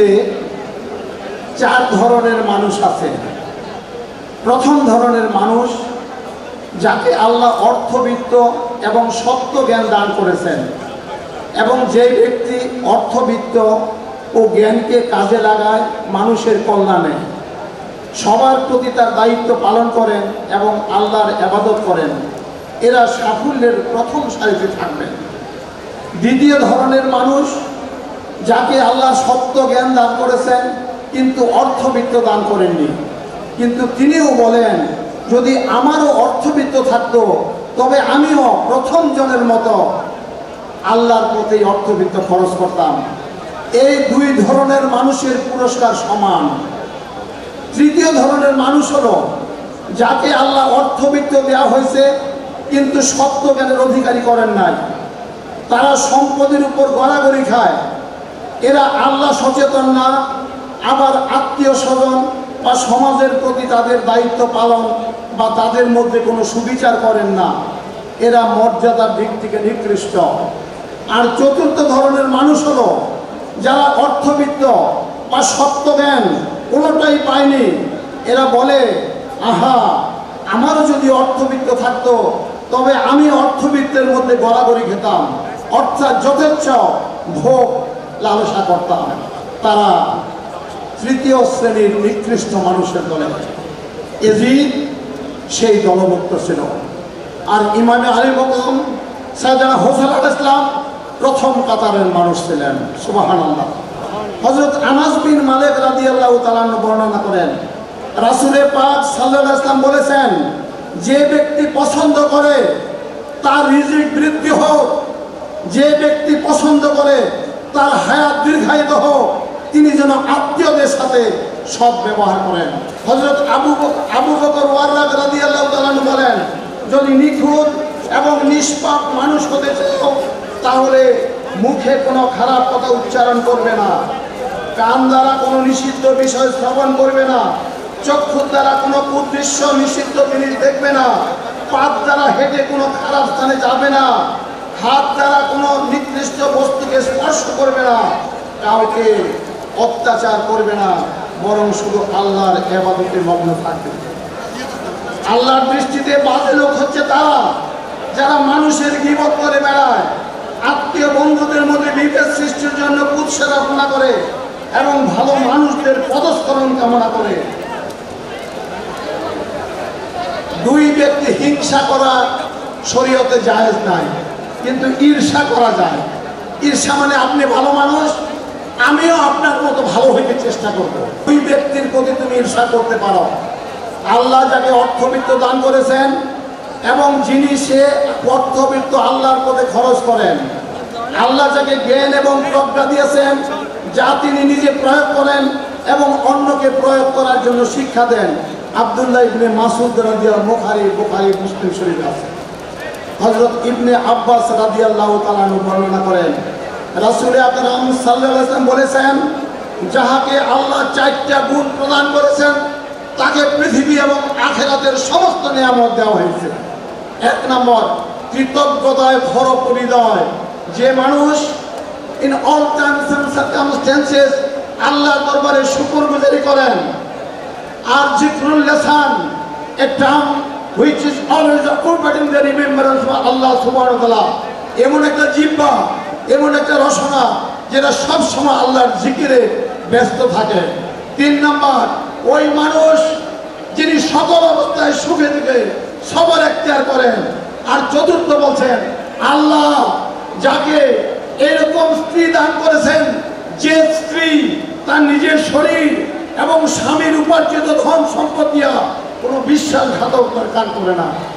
পৃথিবীতে চার ধরনের মানুষ আছে। প্রথম ধরনের মানুষ যাকে আল্লাহ অর্থবিত্ত এবং সত্য জ্ঞান দান করেছেন এবং যে ব্যক্তি অর্থবিত্ত ও জ্ঞানকে কাজে লাগায় মানুষের কল্যাণে। সবার প্রতি তার দায়িত্ব পালন করেন এবং আল্লাহর আবাদত করেন। এরা সাফল্যের প্রথম সারিতে থাকবেন। দ্বিতীয় ধরনের মানুষ যাকে আল্লাহ সত্য জ্ঞান দান করেছেন, কিন্তু অর্থবিত্ত দান করেননি। কিন্তু তিনিও বলেন, যদি আমারও অর্থবিত্ত থাকতো, তবে আমিও প্রথম জনের মতো আল্লাহর প্রতি অর্থবিত্ত খরচ করতাম। এই দুই ধরনের মানুষের পুরস্কার সমান। তৃতীয় ধরনের মানুষ হলো, যাকে আল্লাহ অর্থবিত্ত দেওয়া হয়েছে, কিন্তু সত্য জ্ঞানের অধিকারী করেন নাই। তারা সম্পদের উপর গড়াগড়ি খায়। এরা আল্লাহ সচেতন না, আবার আত্মীয় স্বজন বা সমাজের প্রতি তাদের দায়িত্ব পালন বা তাদের মধ্যে কোনো সুবিচার করেন না। এরা মর্যাদার দিক থেকে নিকৃষ্ট। আর চতুর্থ ধরনের মানুষ হলো যারা অর্থবিত্ত বা সত্যজ্ঞান, কোনোটাই পায়নি। এরা বলে, আহা, আমারও যদি অর্থবিত্ত থাকতো, তবে আমি অর্থবিত্তের মধ্যে গড়াগড়ি খেতাম। অর্থাৎ যথেচ্ছ ভোগ লালসা করতাম তারা তৃতীয় শ্রেণির নিকৃষ্ট মানুষের দলে এজিদ সেই দলভুক্ত ছিল। আর ইমামে আলী বকম সাজানা হোসেন আল ইসলাম প্রথম কাতারের মানুষ ছিলেন। সুবাহান আল্লাহ হজরত আনাস বিন মালিক রাদি আল্লাহ তালান্ন বর্ণনা করেন, রাসুলের পাক সাল্লাহ ইসলাম বলেছেন, যে ব্যক্তি পছন্দ করে, তার রিজিক বৃদ্ধি হোক। যে ব্যক্তি পছন্দ করে তার হায়াত দীর্ঘায়িত হোক, তিনি যেন আত্মীয়দের সাথে সৎ ব্যবহার করেন। হজরত আবু আবু বকর আল্লাহ বলেন, যদি নিখুঁত এবং নিষ্পাপ মানুষ হতে চাও, তাহলে মুখে কোনো খারাপ কথা উচ্চারণ করবে না। কান দ্বারা কোনো নিষিদ্ধ বিষয় শ্রবণ করবে না। চক্ষুর দ্বারা কোনো কুদৃশ্য নিষিদ্ধ জিনিস দেখবে না। পাত দ্বারা হেঁটে কোনো খারাপ স্থানে যাবে না। হাত দ্বারা কোনো নির্দিষ্ট না কাউকে অত্যাচার করবে না, বরং শুধু আল্লাহর এবাদতে মগ্ন থাকবে। আল্লাহর দৃষ্টিতে বাজে লোক হচ্ছে তারা, যারা মানুষের গিবত করে বেড়ায়, আত্মীয় বন্ধুদের মধ্যে বিভেদ সৃষ্টির জন্য কুৎসা করে এবং ভালো মানুষদের পদস্খলন কামনা করে। দুই ব্যক্তি হিংসা করা শরীয়তে জায়েজ নাই, কিন্তু ঈর্ষা করা যায়। ঈর্ষা মানে আপনি ভালো মানুষ আমিও আপনার মতো ভালো হইতে চেষ্টা করব। দুই ব্যক্তির প্রতি তুমি ঈর্ষা করতে পারো। আল্লাহ যাকে অর্থবিত্ত দান করেছেন এবং যিনি সে অর্থবিত্ত আল্লাহর পথে খরচ করেন, আল্লাহ যাকে জ্ঞান এবং প্রজ্ঞা দিয়েছেন, যা তিনি নিজে প্রয়োগ করেন এবং অন্যকে প্রয়োগ করার জন্য শিক্ষা দেন, আবদুল্লাহ ইবনে মাসুদ রাদিয়া বুখারী বুখারী, মুসলিম শরীফ আছে। হযরত ইবনে আব্বাস রাদিয়াল্লাহু তাআলা বর্ণনা করেন রাসূল আকরাম ওয়াসাল্লাম বলেছেন, যাহাকে আল্লাহ চারটা গুণ প্রদান করেছেন, তাকে পৃথিবী এবং আখেরাতের সমস্ত নিয়ামত দেওয়া হয়েছে। এক নম্বর, কৃতজ্ঞতায় ভরপুর হৃদয়। যে মানুষ in all times and circumstances আল্লাহর দরবারে শুকরগুজারি করেন। আর জিক্রুল লেসান term which is always accompanying the remembrance of Allah subhanahu wa ta'ala এমন একটা জিব্বা এমন একটা রসনা যেটা সব সময় আল্লাহর জিকিরে ব্যস্ত থাকে। তিন নম্বর, ওই মানুষ যিনি সকল অবস্থায় সুখে থেকে সবার এখতিয়ার করেন। আর চতুর্থ বলছেন, আল্লাহ যাকে এরকম স্ত্রী দান করেছেন, যে স্ত্রী তার নিজের শরীর এবং স্বামীর উপার্জিত ধন সম্পদ কোনো বিশ্বাসঘাতক কান করে না।